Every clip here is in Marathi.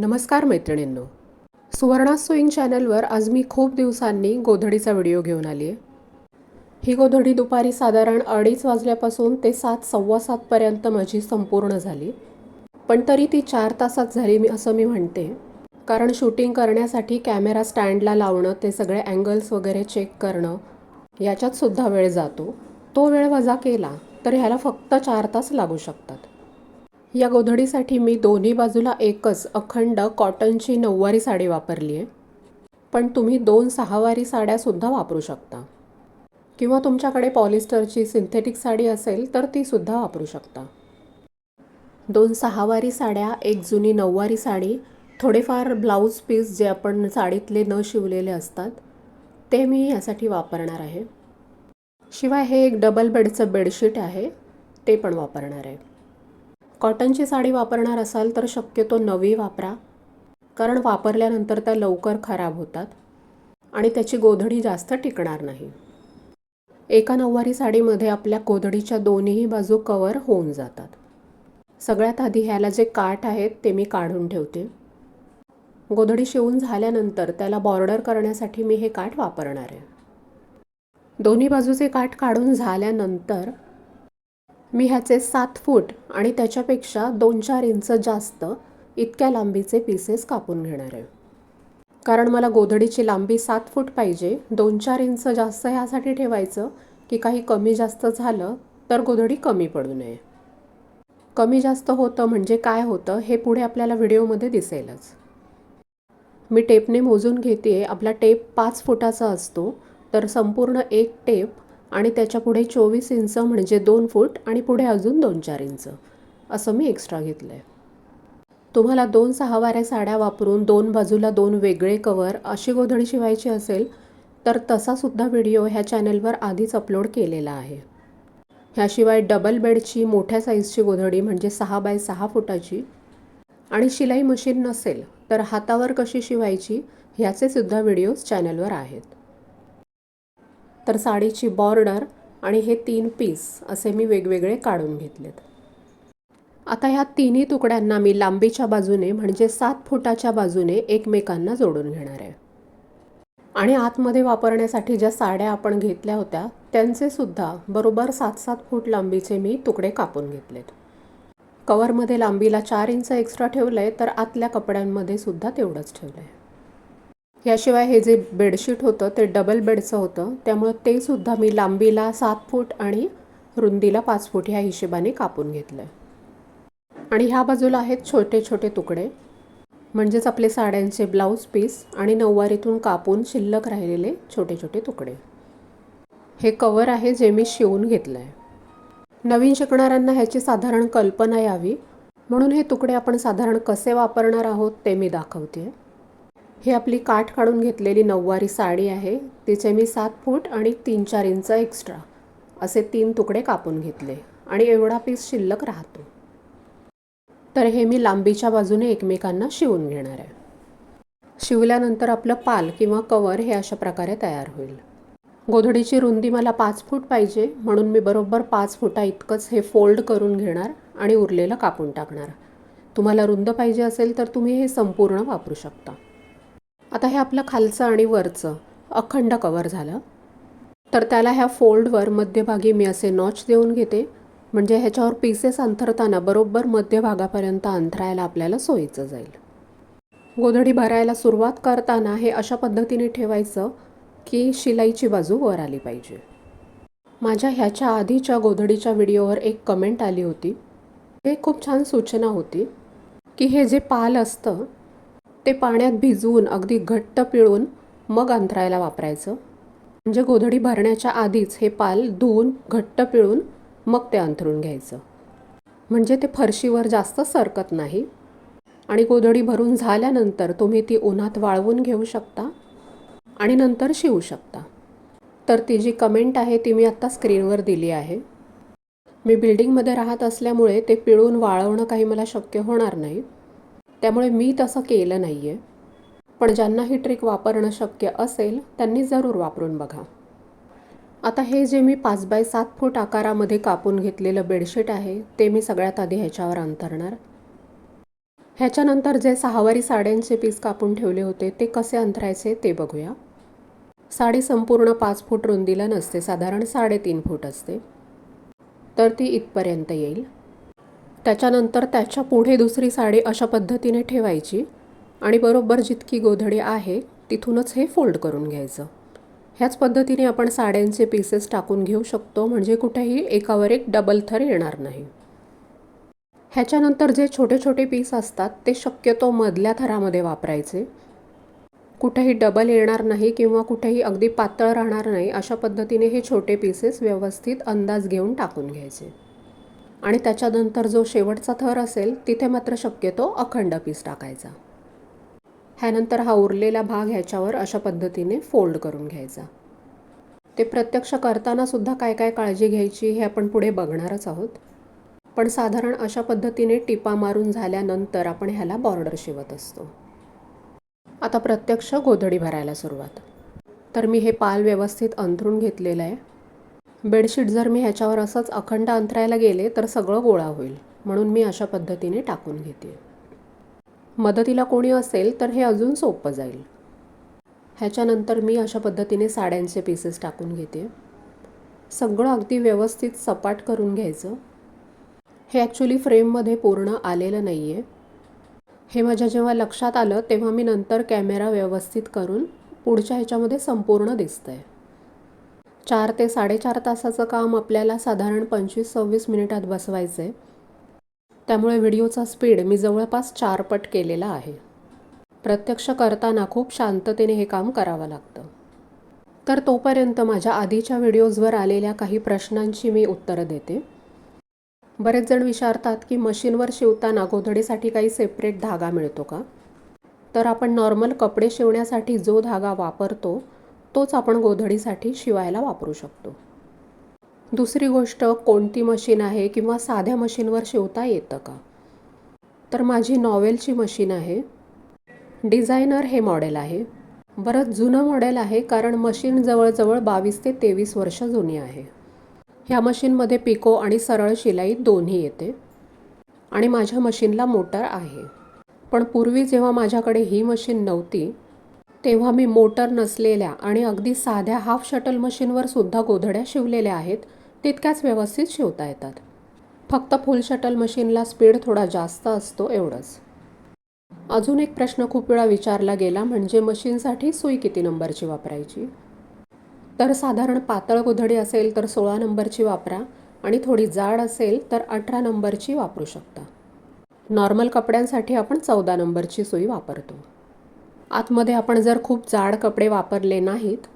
नमस्कार मैत्रिणींनो. सुवर्णा सोईंग चॅनलवर आज मी खूप दिवसांनी गोधडीचा व्हिडिओ घेऊन आली आहे ही गोधडी दुपारी साधारण अडीच वाजल्यापासून ते सात सव्वा सातपर्यंत माझी संपूर्ण झाली. पण तरी ती चार तासात झाली मी असं मी म्हणते. कारण शूटिंग करण्यासाठी कॅमेरा स्टँडला लावणं ते सगळे अँगल्स वगैरे चेक करणं याच्यातसुद्धा वेळ जातो. तो वेळ वजा केला तर ह्याला फक्त चार तास लागू शकतात. या गोधडीसाठी मी दोन्ही बाजूला एकच अखंड कॉटनची नऊवारी साडी वापरली आहे. पण तुम्ही दोन सहावारी साड्यासुद्धा वापरू शकता. किंवा तुमच्याकडे पॉलिस्टरची सिंथेटिक साडी असेल तर तीसुद्धा वापरू शकता. दोन सहावारी साड्या एक जुनी नऊवारी साडी थोडेफार ब्लाऊज पीस जे आपण साडीतले न शिवलेले असतात ते मी यासाठी वापरणार आहे. शिवाय हे एक डबल बेडचं बेडशीट आहे ते पण वापरणार आहे. कॉटनची साडी वापरणार असाल तर शक्यतो नवी वापरा कारण वापरल्यानंतर त्या लवकर खराब होतात आणि त्याची गोधडी जास्त टिकणार नाही. एका नऊवारी साडीमध्ये आपल्या गोधडीच्या दोन्ही बाजू कवर होऊन जातात. सगळ्यात आधी ह्याला जे काठ आहेत ते मी काढून ठेवते. गोधडी शिवून झाल्यानंतर त्याला बॉर्डर करण्यासाठी मी हे काठ वापरणार आहे. दोन्ही बाजूचे काठ काढून झाल्यानंतर मी ह्याचे सात फूट आणि त्याच्यापेक्षा दोन चार इंच जास्त इतक्या लांबीचे पीसेस कापून घेणार आहे. कारण मला गोधडीची लांबी सात फूट पाहिजे दोन चार इंच जास्त ह्यासाठी ठेवायचं की काही कमी जास्त झालं तर गोधडी कमी पडू नये. कमी जास्त होतं म्हणजे काय होतं हे पुढे आपल्याला व्हिडिओमध्ये दिसेलच. मी टेपने मोजून घेते आपला टेप पाच फुटाचा असतो तर संपूर्ण एक टेप आणि त्याच्या पुढे चोवीस इंच म्हणजे दोन फूट आणि पुढे अजून दोन चार इंच. असं मी एक्स्ट्रा घेतलं आहे तुम्हाला दोन सहावाऱ्या साड्या वापरून दोन बाजूला दोन वेगळे कवर अशी गोधडी शिवायची असेल तर तसासुद्धा व्हिडिओ ह्या चॅनलवर आधीच अपलोड केलेला आहे. ह्याशिवाय डबल बेडची मोठ्या साईजची गोधडी म्हणजे सहा बाय सहा फुटाची आणि शिलाई मशीन नसेल तर हातावर कशी शिवायची ह्याचे सुद्धा व्हिडिओज चॅनलवर आहेत. तर साडीची बॉर्डर आणि हे तीन पीस असे मी वेगवेगळे काढून घेतलेत. आता ह्या तिन्ही तुकड्यांना मी लांबीच्या बाजूने म्हणजे सात फुटाच्या बाजूने एकमेकांना जोडून घेणार आहे. आणि आतमध्ये वापरण्यासाठी ज्या साड्या आपण घेतल्या होत्या त्यांचे सुद्धा बरोबर सात सात फूट लांबीचे मी तुकडे कापून घेतलेत. कवरमध्ये लांबीला चार इंच एक्स्ट्रा ठेवलं आहे तर आतल्या कपड्यांमध्ये सुद्धा तेवढंच ठेवलं आहे याशिवाय हे जे बेडशीट होतं ते डबल बेडचं होतं. त्यामुळं ते सुद्धा मी लांबीला सात फूट आणि रुंदीला पाच फूट ह्या हिशेबाने कापून घेतलं आहे आणि ह्या बाजूला आहेत छोटे छोटे तुकडे. म्हणजेच आपले साड्यांचे ब्लाऊज पीस आणि नऊवारीतून कापून शिल्लक राहिलेले छोटे छोटे तुकडे. हे कवर आहे जे मी शिवून घेतलं आहे नवीन शिकणाऱ्यांना ह्याची साधारण कल्पना यावी. म्हणून हे तुकडे आपण साधारण कसे वापरणार आहोत ते मी दाखवते ही आपली काठ काढून घेतलेली नऊवारी साडी आहे. तिचे मी सात फूट आणि तीन चार इंच एक्स्ट्रा असे तीन तुकडे कापून घेतले आणि एवढा पीस शिल्लक राहतो. तर हे मी लांबीच्या बाजूने एकमेकांना शिवून घेणार आहे. शिवल्यानंतर आपलं पाल किंवा कवर हे अशा प्रकारे तयार होईल. गोधडीची रुंदी मला पाच फूट पाहिजे म्हणून मी बरोबर पाच फुटा इतकंच हे फोल्ड करून घेणार आणि उरलेलं कापून टाकणार. तुम्हाला रुंद पाहिजे असेल तर तुम्ही हे संपूर्ण वापरू शकता. आता हे आपलं खालचं आणि वरचं अखंड कवर झालं. तर त्याला ह्या फोल्डवर मध्यभागी मी असे नॉच देऊन घेते. म्हणजे ह्याच्यावर पीसेस अंथरताना बरोबर मध्यभागापर्यंत अंथरायला आपल्याला सोयीचं जाईल. गोधडी भरायला सुरुवात करताना हे अशा पद्धतीने ठेवायचं की शिलाईची बाजू वर आली पाहिजे. माझ्या ह्याच्या आधीच्या गोधडीच्या व्हिडिओवर एक कमेंट आली होती. हे खूप छान सूचना होती की हे जे पाल असतं ते पाण्यात भिजवून अगदी घट्ट पिळून मग अंतरायला वापरायचं. म्हणजे गोधडी भरण्याच्या आधीच हे पाल धुवून घट्ट पिळून मग ते अंथरून घ्यायचं. म्हणजे ते फरशीवर जास्त सरकत नाही. आणि गोधडी भरून झाल्यानंतर तुम्ही ती उन्हात वाळवून घेऊ शकता आणि नंतर शिवू शकता. तर ती जी कमेंट आहे ती मी आत्ता स्क्रीनवर दिली आहे. मी बिल्डिंगमध्ये राहत असल्यामुळे ते पिळून वाळवणं काही मला शक्य होणार नाही. त्यामुळे मी तसं केलं नाही आहे पण ज्यांना ही ट्रिक वापरणं शक्य असेल त्यांनी जरूर वापरून बघा. आता हे जे मी पाच बाय सात फूट आकारामध्ये कापून घेतलेलं बेडशीट आहे ते मी सगळ्यात आधी ह्याच्यावर अंतरणार. ह्याच्यानंतर जे सहावारी साड्यांचे पीस कापून ठेवले होते ते कसे अंतरायचे ते बघूया. साडी संपूर्ण पाच फूट रुंदीला नसते साधारण साडेतीन फूट असते. तर ती इथपर्यंत येईल. त्याच्यानंतर त्याच्या पुढे दुसरी साडी अशा पद्धतीने ठेवायची आणि बरोबर जितकी गोधडी आहे तिथूनच हे फोल्ड करून घ्यायचं. ह्याच पद्धतीने आपण साड्यांचे पीसेस टाकून घेऊ शकतो म्हणजे कुठेही एकावर एक डबल थर येणार नाही. ह्याच्यानंतर जे छोटे छोटे पीस असतात ते शक्यतो मधल्या थरामध्ये वापरायचे. कुठेही डबल येणार नाही किंवा कुठेही अगदी पातळ राहणार नाही अशा पद्धतीने हे छोटे पीसेस व्यवस्थित अंदाज घेऊन टाकून घ्यायचे. आणि त्याच्यानंतर जो शेवटचा थर असेल तिथे मात्र शक्यतो अखंड पीस टाकायचा. ह्यानंतर हा उरलेला भाग ह्याच्यावर अशा पद्धतीने फोल्ड करून घ्यायचा. ते प्रत्यक्ष करताना सुद्धा काय काय काळजी घ्यायची हे आपण पुढे बघणारच आहोत. पण साधारण अशा पद्धतीने टिपा मारून झाल्यानंतर आपण ह्याला बॉर्डर शिवत असतो. आता प्रत्यक्ष गोधडी भरायला सुरुवात. तर मी हे पाल व्यवस्थित अंथरून घेतलेलं आहे. बेडशीट जर मी ह्याच्यावर असंच अखंड अंतरायला गेले तर सगळं गोळा होईल म्हणून मी अशा पद्धतीने टाकून घेते. मदतीला कोणी असेल तर हे अजून सोपं जाईल. ह्याच्यानंतर मी अशा पद्धतीने साड्यांचे पीसेस टाकून घेते. सगळं अगदी व्यवस्थित सपाट करून घ्यायचं. हे ॲक्च्युली फ्रेममध्ये पूर्ण आलेलं नाही आहे हे माझ्या जेव्हा लक्षात आलं तेव्हा मी नंतर कॅमेरा व्यवस्थित करून पुढच्या ह्याच्यामध्ये संपूर्ण दिसतं आहे चार ते साडेचार तासाचं काम आपल्याला साधारण पंचवीस सव्वीस मिनिटात बसवायचं आहे त्यामुळे व्हिडिओचा स्पीड मी जवळपास चार पट केलेला आहे. प्रत्यक्ष करताना खूप शांततेने हे काम करावं लागतं. तर तोपर्यंत माझ्या आधीच्या व्हिडिओजवर आलेल्या काही प्रश्नांची मी उत्तरं देते. बरेच जण विचारतात की मशीनवर शिवताना गोधडीसाठी काही सेपरेट धागा मिळतो का? तर आपण नॉर्मल कपडे शिवण्यासाठी जो धागा वापरतो तोच आपण गोधडीसाठी शिवायला वापरू शकतो. दुसरी गोष्ट कोणती मशीन आहे किंवा साध्या मशीनवर शिवता येतं का? तर माझी नॉवेलची मशीन आहे. डिझायनर हे मॉडेल आहे. बरंच जुनं मॉडेल आहे कारण मशीन जवळजवळ बावीस ते तेवीस वर्ष जुनी आहे. ह्या मशीनमध्ये पिको आणि सरळ शिलाई दोन्ही येते आणि माझ्या मशीनला मोटर आहे. पण पूर्वी जेव्हा माझ्याकडे ही मशीन नव्हती तेव्हा मी मोटर नसलेल्या आणि अगदी साध्या हाफ शटल मशीनवर सुद्धा गोधड्या शिवलेल्या आहेत तितक्याच व्यवस्थित शिवता येतात. फक्त फुल शटल मशीनला स्पीड थोडा जास्त असतो एवढंच. अजून एक प्रश्न खूप वेळा विचारला गेला म्हणजे मशीनसाठी सुई किती नंबरची वापरायची? तर साधारण पातळ गोधडी असेल तर सोळा नंबरची वापरा आणि थोडी जाड असेल तर अठरा नंबरची वापरू शकता. नॉर्मल कपड्यांसाठी आपण चौदा नंबरची सुई वापरतो. आतमध्ये आपण जर खूप जाड कपडे वापरले नाहीत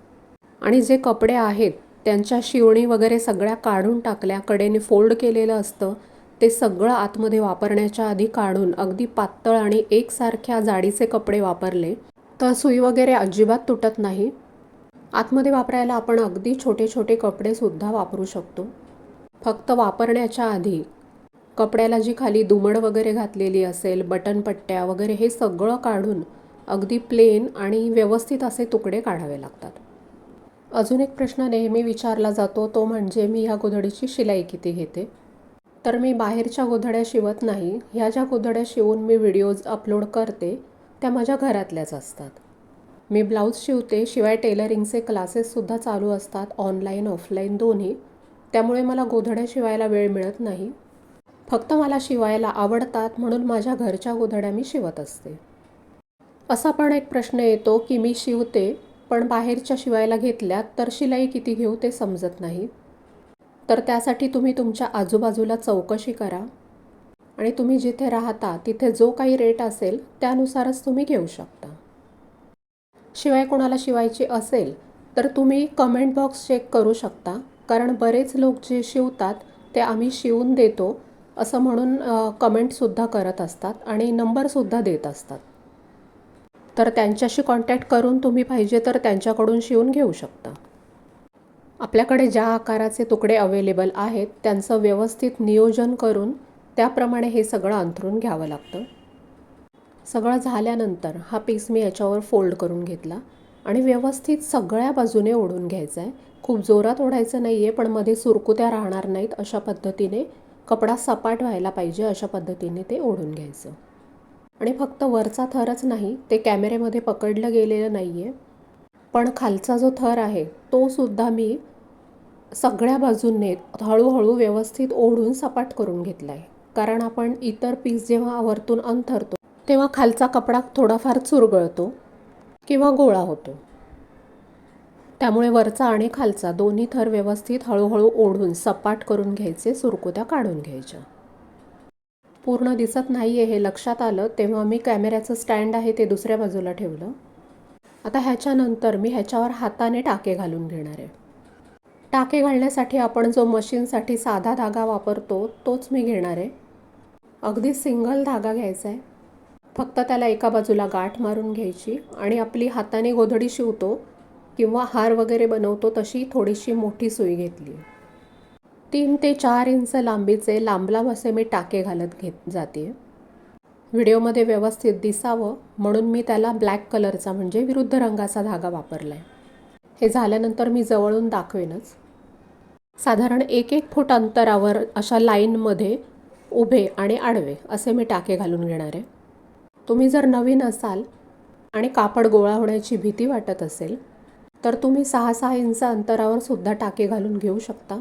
आणि जे कपडे आहेत त्यांच्या शिवणी वगैरे सगळ्या काढून टाकल्या कडेने फोल्ड केलेलं असतं ते सगळं आतमध्ये वापरण्याच्या आधी काढून अगदी पातळ आणि एकसारख्या जाडीचे कपडे वापरले तर सुई वगैरे अजिबात तुटत नाही. आतमध्ये वापरायला आपण अगदी छोटे छोटे कपडेसुद्धा वापरू शकतो. फक्त वापरण्याच्या आधी कपड्याला जी खाली दुमड वगैरे घातलेली असेल बटनपट्ट्या वगैरे हे सगळं काढून अगदी प्लेन आणि व्यवस्थित असे तुकडे काढावे लागतात. अजून एक प्रश्न नेहमी विचारला जातो तो म्हणजे मी ह्या गोधडीची शिलाई किती घेते? तर मी बाहेरच्या गोधड्या शिवत नाही. ह्या ज्या गोधड्या शिवून मी व्हिडिओज अपलोड करते त्या माझ्या घरातल्याच असतात. मी ब्लाऊज शिवते शिवाय टेलरिंगचे क्लासेससुद्धा चालू असतात ऑनलाईन ऑफलाईन दोन्ही. त्यामुळे मला गोधड्या शिवायला वेळ मिळत नाही. फक्त मला शिवायला आवडतात म्हणून माझ्या घरच्या गोधड्या मी शिवत असते. असा पण एक प्रश्न येतो की मी शिवते पण बाहेरच्या शिवायला घेतल्यात तर शिलाई किती घेऊ ते समजत नाही. तर त्यासाठी तुम्ही तुमच्या आजूबाजूला चौकशी करा. आणि तुम्ही जिथे राहता तिथे जो काही रेट असेल त्यानुसारच तुम्ही घेऊ शकता. शिवाय कोणाला शिवायची असेल तर तुम्ही कमेंट बॉक्स चेक करू शकता. कारण बरेच लोक जे शिवतात ते आम्ही शिवून देतो असं म्हणून कमेंटसुद्धा करत असतात आणि नंबरसुद्धा देत असतात. तर त्यांच्याशी कॉन्टॅक्ट करून तुम्ही पाहिजे तर त्यांच्याकडून शिवून घेऊ शकता. आपल्याकडे ज्या आकाराचे तुकडे अवेलेबल आहेत त्यांचं व्यवस्थित नियोजन करून त्याप्रमाणे हे सगळं अंथरून घ्यावं लागतं. सगळं झाल्यानंतर हा पीस मी याच्यावर फोल्ड करून घेतला आणि व्यवस्थित सगळ्या बाजूने ओढून घ्यायचा आहे खूप जोरात ओढायचं नाही आहे पण मध्ये सुरकुत्या राहणार नाहीत अशा पद्धतीने. कपडा सपाट व्हायला पाहिजे अशा पद्धतीने ते ओढून घ्यायचं. आणि फक्त वरचा थरच नाही ते कॅमेऱ्यामध्ये पकडलं गेलेलं नाही आहे पण खालचा जो थर आहे तो सुद्धा मी सगळ्या बाजूंनी हळूहळू व्यवस्थित ओढून सपाट करून घेतला आहे कारण आपण इतर पीस जेव्हा वरतून अंथरतो तेव्हा खालचा कपडा थोडाफार चुरगळतो किंवा गोळा होतो. त्यामुळे वरचा आणि खालचा दोन्ही थर व्यवस्थित हळूहळू ओढून सपाट करून घ्यायचे सुरकुत्या काढून घ्यायच्या. पूर्ण दिसत नाही आहे हे लक्षात आलं तेव्हा मी कॅमेऱ्याचं स्टँड आहे ते दुसऱ्या बाजूला ठेवलं. आता ह्याच्यानंतर मी ह्याच्यावर हाताने टाके घालून घेणार आहे. टाके घालण्यासाठी आपण जो मशीनसाठी साधा धागा वापरतो तोच मी घेणार आहे. अगदी सिंगल धागा घ्यायचा आहे. फक्त त्याला एका बाजूला गाठ मारून घ्यायची आणि आपली हाताने गोधडी शिवतो किंवा हार वगैरे बनवतो तशी थोडीशी मोठी सुई घेतली तीन ते चार इंच लांबीचे लांब लांब असे मी टाके घालत घेत जाते. व्हिडिओमध्ये व्यवस्थित दिसावं म्हणून मी त्याला ब्लॅक कलरचा म्हणजे विरुद्ध रंगाचा धागा वापरला आहे हे झाल्यानंतर मी जवळून दाखवेनच. साधारण एक एक फूट अंतरावर अशा लाईनमध्ये उभे आणि आडवे असे मी टाके घालून घेणार आहे. तुम्ही जर नवीन असाल आणि कापड गोळा होण्याची भीती वाटत असेल तर तुम्ही सहा सहा इंच अंतरावर सुद्धा टाके घालून घेऊ शकता.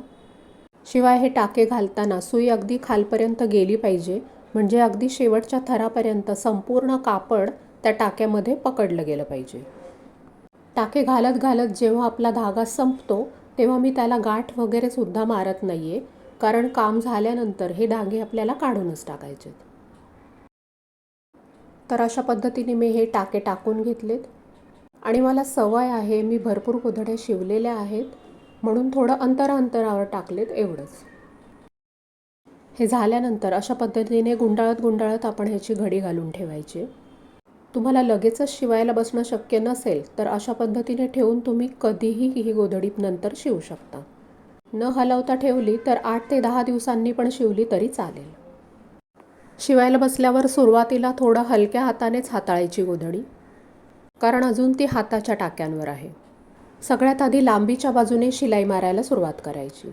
शिवाय हे टाके घालताना सुई अगदी खालपर्यंत गेली पाहिजे म्हणजे अगदी शेवटच्या थरापर्यंत संपूर्ण कापड त्या टाक्यामध्ये पकडलं गेलं पाहिजे. टाके घालत घालत जेव्हा आपला धागा संपतो तेव्हा मी त्याला गाठ वगैरे सुद्धा मारत नाही आहे कारण काम झाल्यानंतर हे धागे आपल्याला काढूनच टाकायचे तर अशा पद्धतीने मी हे टाके टाकून घेतलेत. आणि मला सवय आहे मी भरपूर गोधड्या शिवलेल्या आहेत. म्हणून थोडं अंतरा अंतरावर टाकलेत एवढंच. हे झाल्यानंतर अशा पद्धतीने गुंडाळत गुंडाळत आपण ह्याची घडी घालून ठेवायची. तुम्हाला लगेचच शिवायला बसणं शक्य नसेल तर अशा पद्धतीने ठेवून तुम्ही कधीही ही गोधडी नंतर शिवू शकता. न हलवता ठेवली तर आठ ते दहा दिवसांनी पण शिवली तरी चालेल. शिवायला बसल्यावर सुरुवातीला थोडं हलक्या हातानेच हाताळायची गोधडी कारण अजून ती हाताच्या टाक्यांवर आहे. सगळ्यात आधी लांबीच्या बाजूने शिलाई मारायला सुरुवात करायची.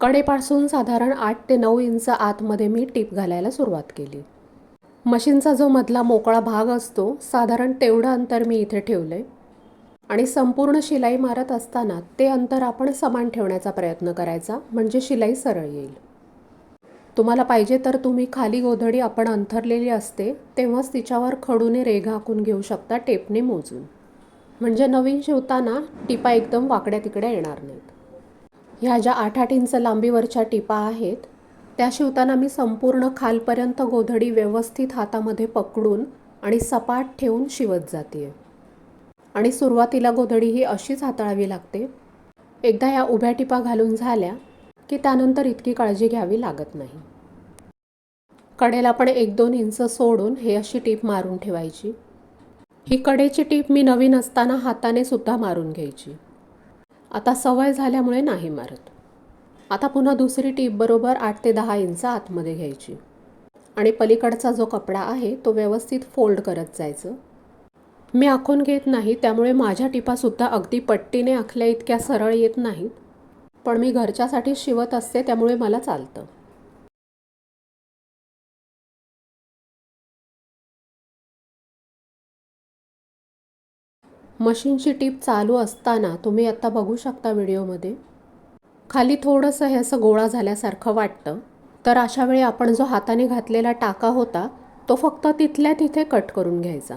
कडेपासून साधारण आठ ते नऊ इंच आतमध्ये मी टीप घालायला सुरुवात केली. मशीनचा जो मधला मोकळा भाग असतो साधारण तेवढं अंतर मी इथे ठेवलं आहे आणि संपूर्ण शिलाई मारत असताना ते अंतर आपण समान ठेवण्याचा प्रयत्न करायचा म्हणजे शिलाई सरळ येईल. तुम्हाला पाहिजे तर तुम्ही खाली गोधडी आपण अंथरलेली असते तेव्हाच तिच्यावर खडूने रेघा आखून घेऊ शकता टेपने मोजून. म्हणजे नवीन शिवताना टिपा एकदम वाकड्या तिकड्या येणार नाहीत. ह्या ज्या आठ आठ इंच लांबीवरच्या टिपा आहेत त्या शिवताना मी संपूर्ण खालपर्यंत गोधडी व्यवस्थित हातामध्ये पकडून आणि सपाट ठेवून शिवत जाते आणि सुरुवातीला गोधडी ही अशीच हाताळावी लागते. एकदा या उभ्या टिपा घालून झाल्या की त्यानंतर इतकी काळजी घ्यावी लागत नाही. कडेला पण एक दोन इंच सोडून हे अशी टीप मारून ठेवायची. ही कडेची टीप मी नवीन असताना हाताने सुद्धा मारून घ्यायची. आता सवय झाल्यामुळे नाही मारत. आता पुन्हा दुसरी टीप बरोबर आठ ते दहा इंच आतमध्ये घ्यायची. आणि पलीकडचा जो कपडा आहे तो व्यवस्थित फोल्ड करत जायचं. मी आखून घेत नाही त्यामुळे माझ्या टिपासुद्धा अगदी पट्टीने आखल्या इतक्या सरळ येत नाहीत. पण मी घरच्यासाठी शिवत असते त्यामुळे मला चालतं. मशीनची टीप चालू असताना तुम्ही आत्ता बघू शकता व्हिडिओमध्ये. खाली थोडंसं हे असं गोळा झाल्यासारखं वाटतं. तर अशा वेळी आपण जो हाताने घातलेला टाका होता तो फक्त तिथल्या तिथे कट करून घ्यायचा.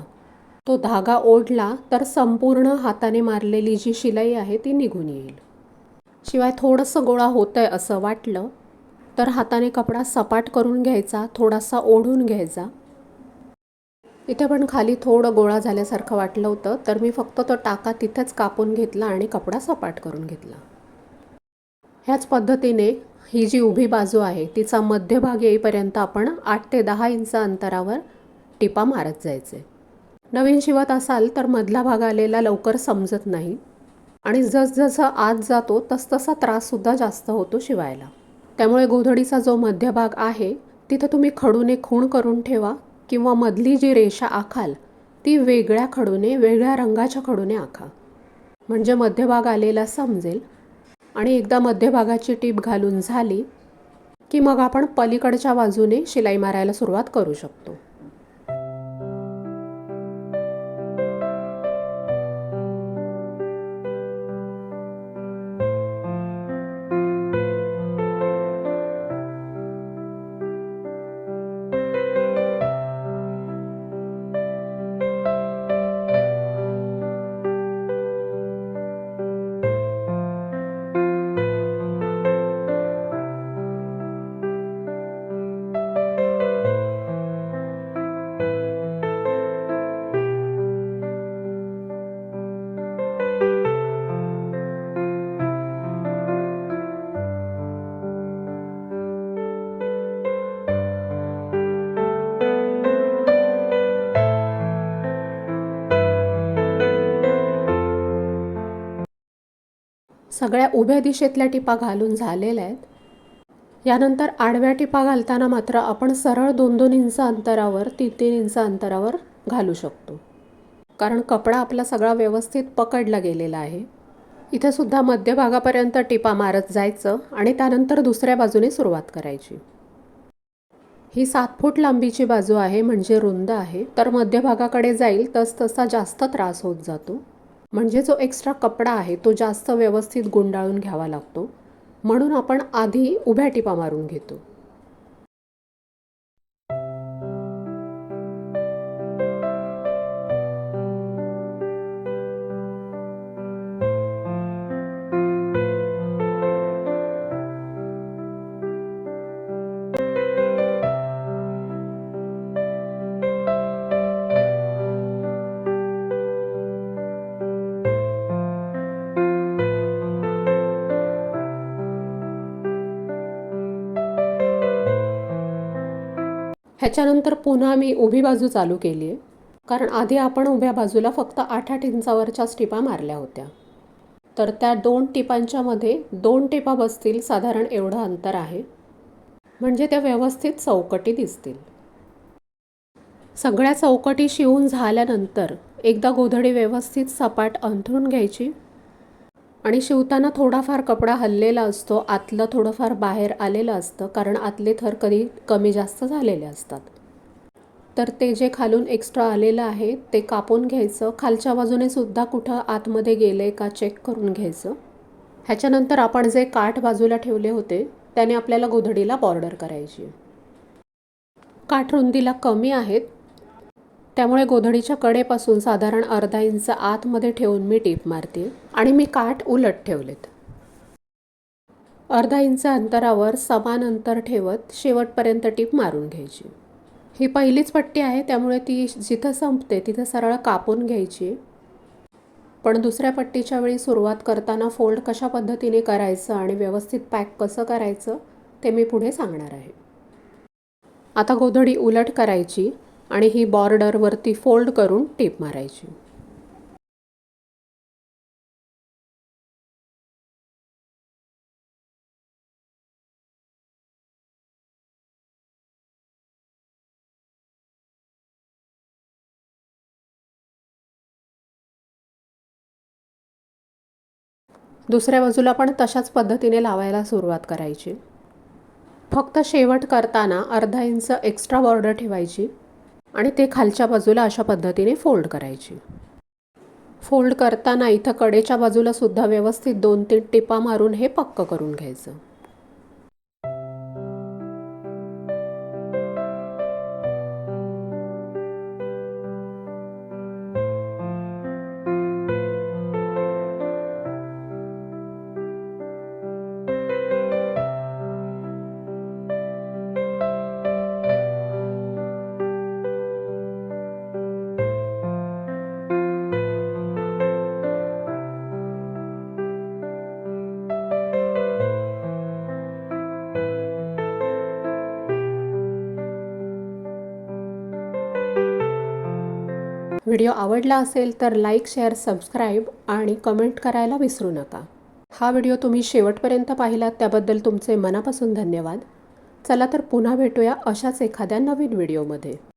तो धागा ओढला तर संपूर्ण हाताने मारलेली जी शिलाई आहे ती निघून येईल. शिवाय थोडंसं गोळा होतं आहे असं वाटलं तर हाताने कपडा सपाट करून घ्यायचा थोडासा ओढून घ्यायचा. इथे पण खाली थोडं गोळा झाल्यासारखं वाटलं होतं तर मी फक्त तो टाका तिथेच कापून घेतला आणि कपडा सपाट करून घेतला. ह्याच पद्धतीने ही जी उभी बाजू आहे तिचा मध्यभाग येईपर्यंत आपण आठ ते दहा इंच अंतरावर टिपा मारत जायचे. नवीन शिवत असाल तर मधला भाग आलेला लवकर समजत नाही आणि जसजसं आत जातो तसतसा त्राससुद्धा जास्त होतो शिवायला. त्यामुळे गोधडीचा जो मध्यभाग आहे तिथं तुम्ही खडूने खूण करून ठेवा किंवा मधली जी रेषा आखाल ती वेगळ्या खडूने वेगळ्या रंगाच्या खडूने आखा. म्हणजे मध्यभाग आलेला समजेल आणि एकदा मध्यभागाची टीप घालून झाली की मग आपण पलीकडच्या बाजूने शिलाई मारायला सुरुवात करू शकतो. सगळ्या उभ्या दिशेतल्या टिपा घालून झालेल्या आहेत. यानंतर आडव्या टिपा घालताना मात्र आपण सरळ दोन दोन इंच अंतरावर तीन तीन इंच अंतरावर घालू शकतो. कारण कपडा आपला सगळा व्यवस्थित पकडला गेलेला आहे. इथे सुद्धा मध्यभागापर्यंत टिपा मारत जायचं आणि त्यानंतर दुसऱ्या बाजूने सुरुवात करायची. ही सात फूट लांबीची बाजू आहे म्हणजे रुंद आहे. तर मध्यभागाकडे जाईल तस तसा जास्त त्रास होत जातो. म्हणजे जो एक्स्ट्रा कपडा आहे तो जास्त व्यवस्थित गुंडाळून घ्यावा लागतो. म्हणून आपण आधी उभ्या टिपा मारून घेतो. ह्याच्यानंतर पुन्हा मी उभी बाजू चालू केली आहे. कारण आधी आपण उभ्या बाजूला फक्त आठ आठ इंचावरच्याच टिपा मारल्या होत्या. तर त्या दोन टिपांच्यामध्ये दोन टिपा बसतील साधारण एवढं अंतर आहे. म्हणजे त्या व्यवस्थित चौकटी दिसतील. सगळ्या चौकटी शिवून झाल्यानंतर एकदा गोधडी व्यवस्थित सपाट अंथरून घ्यायची. आणि शिवताना थोडाफार कपडा हललेला असतो आतलं थोडंफार बाहेर आलेलं असतं कारण आतले थर कधी कमी जास्त झालेले असतात. तर ते जे खालून एक्स्ट्रा आलेलं आहे ते कापून घ्यायचं. खालच्या बाजूने सुद्धा कुठं आतमध्ये गेलं आहे का चेक करून घ्यायचं. ह्याच्यानंतर आपण जे काठ बाजूला ठेवले होते त्याने आपल्याला गोधडीला बॉर्डर करायची काठ रुंदीला कमी आहेत त्यामुळे गोधडीच्या कडेपासून साधारण अर्धा इंच आतमध्ये ठेवून मी टीप मारते आणि मी काठ उलट ठेवलेत. अर्धा इंच अंतरावर समान अंतर ठेवत शेवटपर्यंत टीप मारून घ्यायची. ही पहिलीच पट्टी आहे त्यामुळे ती जिथं संपते तिथं सरळ कापून घ्यायची. पण दुसऱ्या पट्टीच्या वेळी सुरुवात करताना फोल्ड कशा पद्धतीने करायचं आणि व्यवस्थित पॅक कसं करायचं ते मी पुढे सांगणार आहे. आता गोधडी उलट करायची. आणि ही बॉर्डरवरती फोल्ड करून टीप मारायची. दुसऱ्या बाजूला पण तशाच पद्धतीने लावायला सुरुवात करायची. फक्त शेवट करताना अर्धा इंच एक्स्ट्रा बॉर्डर ठेवायची. आणि ते खालच्या बाजूला अशा पद्धतीने फोल्ड करायची. फोल्ड करताना इथं कडेच्या बाजूला सुद्धा व्यवस्थित दोन तीन टिपा मारून हे पक्क करून घ्यायचं. व्हिडिओ आवडला असेल तर लाईक शेअर सबस्क्राईब आणि कमेंट करायला विसरू नका. हा व्हिडिओ तुम्ही शेवटपर्यंत पाहिलात त्याबद्दल तुमचे मनापासून धन्यवाद. चला तर पुन्हा भेटूया अशाच एखाद्या नवीन व्हिडिओमध्ये.